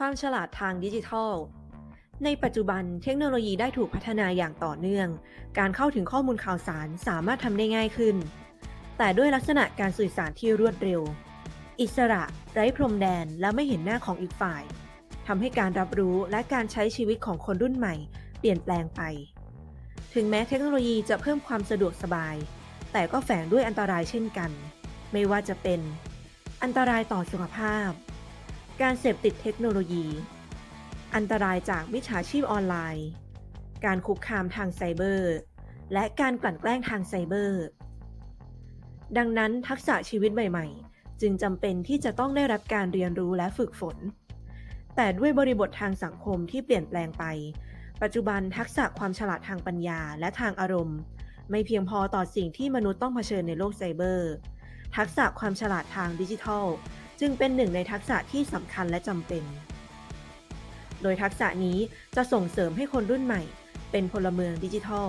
ความฉลาดทางดิจิทัล ในปัจจุบันเทคโนโลยีได้ถูกพัฒนาอย่างต่อเนื่อง การเข้าถึงข้อมูลข่าวสารสามารถทำได้ง่ายขึ้น แต่ด้วยลักษณะการสื่อสารที่รวดเร็ว อิสระไร้พรมแดนและไม่เห็นหน้าของอีกฝ่ายทำให้การรับรู้และการใช้ชีวิตของคนรุ่นใหม่ เปลี่ยนแปลงไป ถึงแม้เทคโนโลยีจะเพิ่มความสะดวกสบาย แต่ก็แฝงด้วยอันตรายเช่นกัน ไม่ว่าจะเป็น อันตรายต่อสุขภาพ การเสพติดเทคโนโลยี อันตรายจากมิจฉาชีพออนไลน์ การคุกคามทางไซเบอร์ และการกลั่นแกล้งทางไซเบอร์ ดังนั้นทักษะชีวิตใหม่ๆ จึงจำเป็นที่จะต้องได้รับการเรียนรู้และฝึกฝน แต่ด้วยบริบททางสังคมที่เปลี่ยนแปลงไป ปัจจุบันทักษะความฉลาดทางปัญญาและทางอารมณ์ ไม่เพียงพอต่อสิ่งที่มนุษย์ต้องเผชิญในโลกไซเบอร์ ทักษะความฉลาดทางดิจิทัล จึงเป็นหนึ่งในทักษะที่สำคัญและจำเป็น โดยทักษะนี้จะส่งเสริมให้คนรุ่นใหม่ เป็นพลเมืองดิจิทัล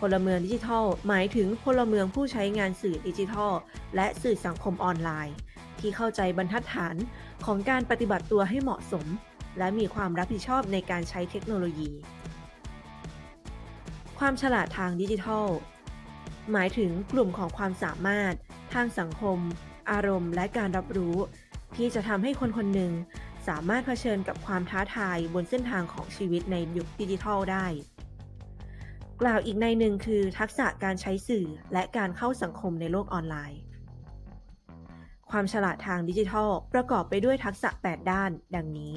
พลเมืองดิจิทัล หมายถึงพลเมืองผู้ใช้งานสื่อดิจิทัล และสื่อสังคมออนไลน์ ที่เข้าใจบรรทัดฐานของการปฏิบัติตัวให้เหมาะสม และมีความรับผิดชอบในการใช้เทคโนโลยี ความฉลาดทางดิจิทัล หมายถึงกลุ่มของความสามารถ ทางสังคม อารมณ์และการรับรู้ ที่จะทำให้คนคนหนึ่งสามารถเผชิญกับความท้าทายบนเส้นทางของชีวิตในยุคดิจิทัลได้ กล่าวอีกในหนึ่งคือทักษะการใช้สื่อและการเข้าสังคมในโลกออนไลน์ ความฉลาดทางดิจิทัลประกอบไปด้วยทักษะ 8 ด้าน ดังนี้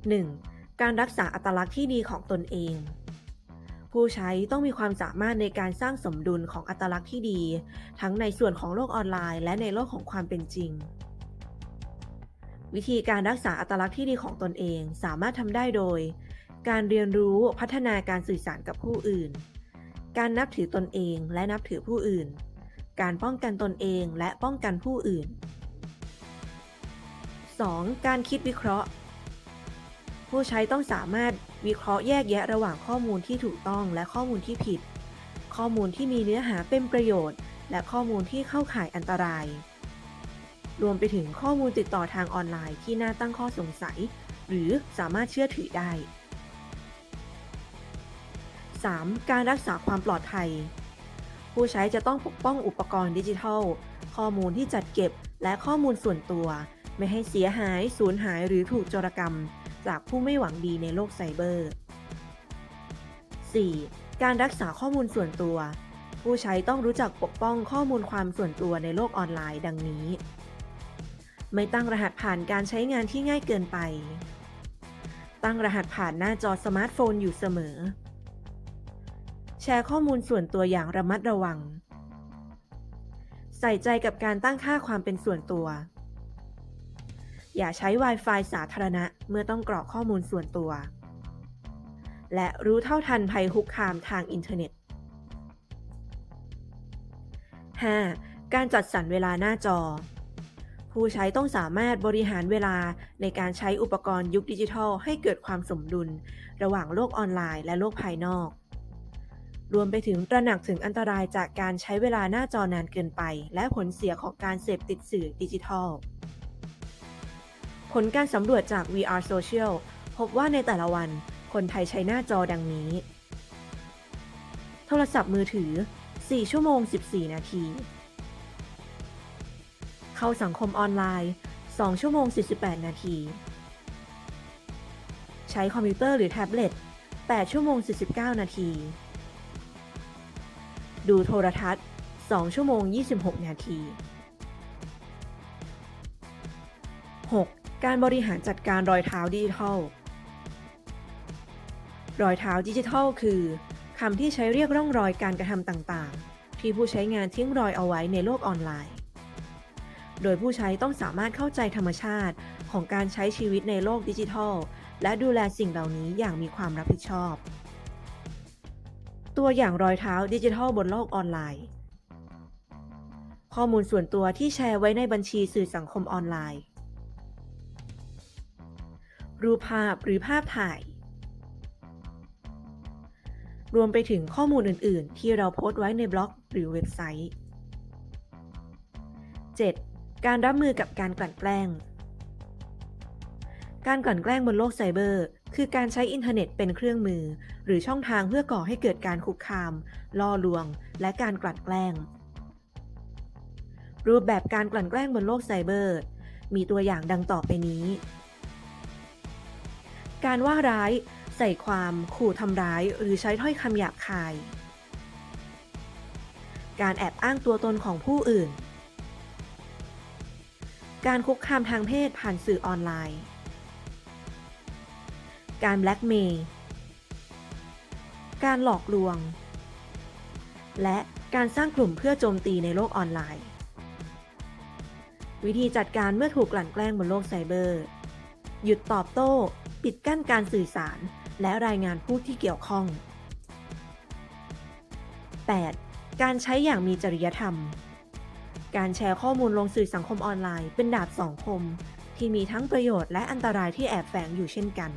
1. การรักษาอัตลักษณ์ที่ดีของตนเอง ผู้ใช้ต้องมีความสามารถในการสร้างสมดุลของอัตลักษณ์ที่ดี ทั้งในส่วนของโลกออนไลน์ และในโลกของความเป็นจริง วิธีการรักษาอัตลักษณ์ที่ดีของตนเองสามารถทำได้โดย การเรียนรู้พัฒนาการสื่อสารกับผู้อื่น การนับถือตนเองและนับถือผู้อื่น การป้องกันตนเองและป้องกันผู้อื่น 2. การคิดวิเคราะห์ ผู้ใช้ต้องสามารถวิเคราะห์แยกแยะระหว่างข้อมูลที่ถูกต้องและข้อมูลที่ผิด ข้อมูลที่มีเนื้อหาเป็นประโยชน์ และข้อมูลที่เข้าข่ายอันตราย รวมไปถึงข้อมูลติดต่อทางออนไลน์ที่น่าตั้งข้อสงสัย หรือสามารถเชื่อถือได้ 3. การรักษาความปลอดภัย ผู้ใช้จะต้องปกป้องอุปกรณ์ดิจิทัล ข้อมูลที่จัดเก็บและข้อมูลส่วนตัว ไม่ให้เสียหาย สูญหายหรือถูกโจรกรรม จากผู้ไม่หวังดีในโลกไซเบอร์ 4. การรักษาข้อมูลส่วนตัว ผู้ใช้ต้องรู้จักปกป้องข้อมูลความส่วนตัวในโลกออนไลน์ดังนี้ ไม่ตั้งรหัสผ่านการใช้งานที่ง่ายเกินไป ตั้งรหัสผ่านหน้าจอสมาร์ทโฟนอยู่เสมอ แชร์ข้อมูลส่วนตัวอย่างระมัดระวัง ใส่ใจกับการตั้งค่าความเป็นส่วนตัว อย่าใช้ Wi-Fi สาธารณะเมื่อต้องกรอกข้อมูลส่วนตัว และรู้เท่าทันภัยคุกคามทางอินเทอร์เน็ต 5. การจัดสรรเวลาหน้าจอ ผู้ใช้ต้องสามารถบริหารเวลาในการใช้อุปกรณ์ยุคดิจิทัล ให้เกิดความสมดุล ระหว่างโลกออนไลน์และโลกภายนอก รวมไปถึงตระหนักถึงอันตรายจากการใช้เวลาหน้าจอนานเกินไป และผลเสียของการเสพติดสื่อดิจิทัล ผลการสำรวจจาก VR Social พบว่าในแต่ละวัน คนไทยใช้หน้าจอดังนี้ โทรศัพท์มือถือ 4 ชั่วโมง 14 นาที เข้าสังคมออนไลน์ 2 ชั่วโมง 48 นาที ใช้คอมพิวเตอร์หรือแท็บเล็ต 8 ชั่วโมง 49 นาที ดูโทรทัศน์ 2 ชั่วโมง 26 นาที การบริหารจัดการรอยเท้าดิจิทัล รอยเท้าดิจิทัล คือคำที่ใช้เรียกร่องรอยการกระทำต่างๆ ที่ผู้ใช้งานทิ้งรอยเอาไว้ในโลกออนไลน์ โดยผู้ใช้ต้องสามารถเข้าใจธรรมชาติของการใช้ชีวิตในโลกดิจิทัล และดูแลสิ่งเหล่านี้อย่างมีความรับผิดชอบ ตัวอย่างรอยเท้าดิจิทัลบนโลกออนไลน์ ข้อมูลส่วนตัวที่แชร์ไว้ในบัญชีสื่อสังคมออนไลน์ รูปภาพหรือภาพถ่าย รวมไปถึงข้อมูลอื่น ๆ ที่เราโพสต์ไว้ในบล็อกหรือเว็บไซต์ 7. การรับมือกับการกลั่นแกล้ง การกลั่นแกล้งบนโลกไซเบอร์ คือการใช้อินเทอร์เน็ตเป็นเครื่องมือ หรือช่องทางเพื่อก่อให้เกิดการคุกคาม ล่อลวง และการกลั่นแกล้ง รูปแบบการกลั่นแกล้งบนโลกไซเบอร์ มีตัวอย่างดังต่อไปนี้ การว่าร้าย ใส่ความ ขู่ทำร้าย หรือใช้ถ้อยคำหยาบคาย การแอบอ้างตัวตนของผู้อื่น การคุกคามทางเพศผ่านสื่อออนไลน์ การแบล็กเมย์การหลอกลวง และการสร้างกลุ่มเพื่อโจมตีในโลกออนไลน์ วิธีจัดการเมื่อถูกกลั่นแกล้งบนโลกไซเบอร์ หยุดตอบโต้ ปิดกั้นการสื่อสาร และรายงานผู้ที่เกี่ยวข้อง 8. การใช้อย่างมีจริยธรรม การแชร์ข้อมูลลงสื่อสังคมออนไลน์เป็นดาบสองคม ที่มีทั้งประโยชน์และอันตรายที่แอบแฝงอยู่เช่นกัน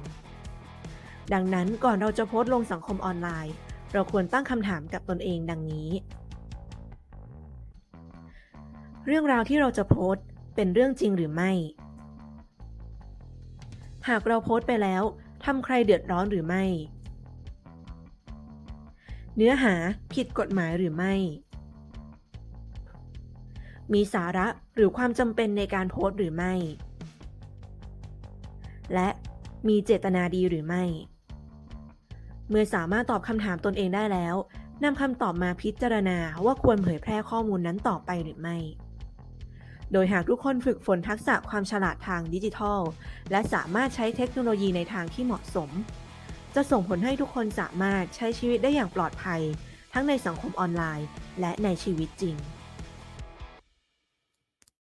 ดังนั้นก่อนเราจะโพสต์ลงสังคมออนไลน์ เราควรตั้งคำถามกับตนเองดังนี้ เรื่องราวที่เราจะโพสต์เป็นเรื่องจริงหรือไม่ หากเราโพสต์ไปแล้วทำใครเดือดร้อนหรือไม่ เนื้อหาผิดกฎหมายหรือไม่ มีสาระหรือความจำเป็นในการโพสต์หรือไม่ และมีเจตนาดีหรือไม่ เมื่อสามารถตอบคำถามตนเองได้แล้วนำคำตอบมาพิจารณาว่าควรเผยแพร่ข้อมูลนั้นต่อไปหรือไม่ โดยหากทุกคนฝึกฝนทักษะความฉลาดทางดิจิทัล และสามารถใช้เทคโนโลยีในทางที่เหมาะสม จะส่งผลให้ทุกคนสามารถใช้ชีวิตได้อย่างปลอดภัย ทั้งในสังคมออนไลน์ และในชีวิตจริง